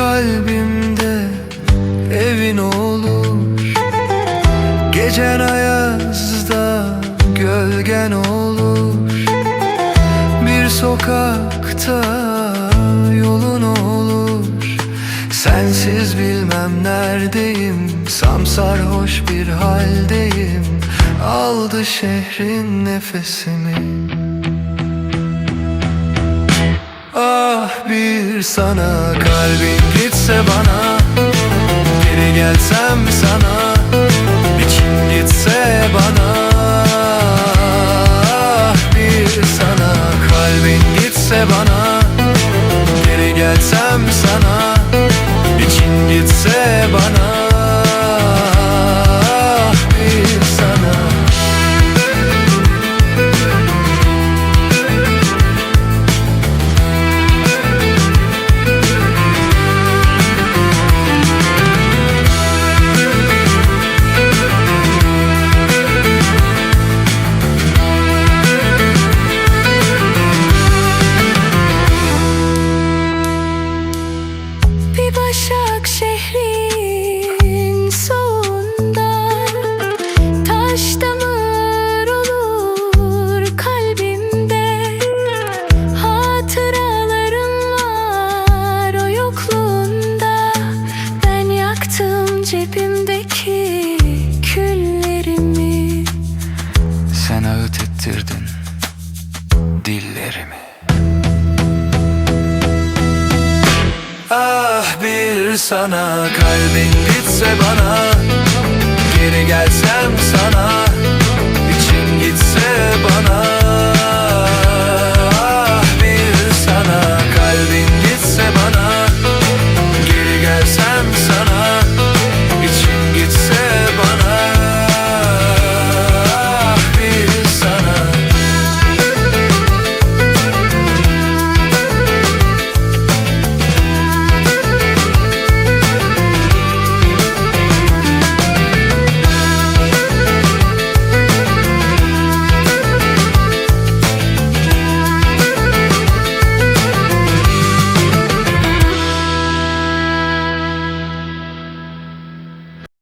kalbimde evin olur. Gecen ayazda gölgen olur. Bir sokakta yolun olur. Sensiz bilmem neredeyim. Samsarhoş bir haldeyim. Aldı şehrin nefesimi. Ah bir sana kalbin gitse bana Geri gelsem ağıt ettirdin dillerimi. Ah bir sana kalbin gitse bana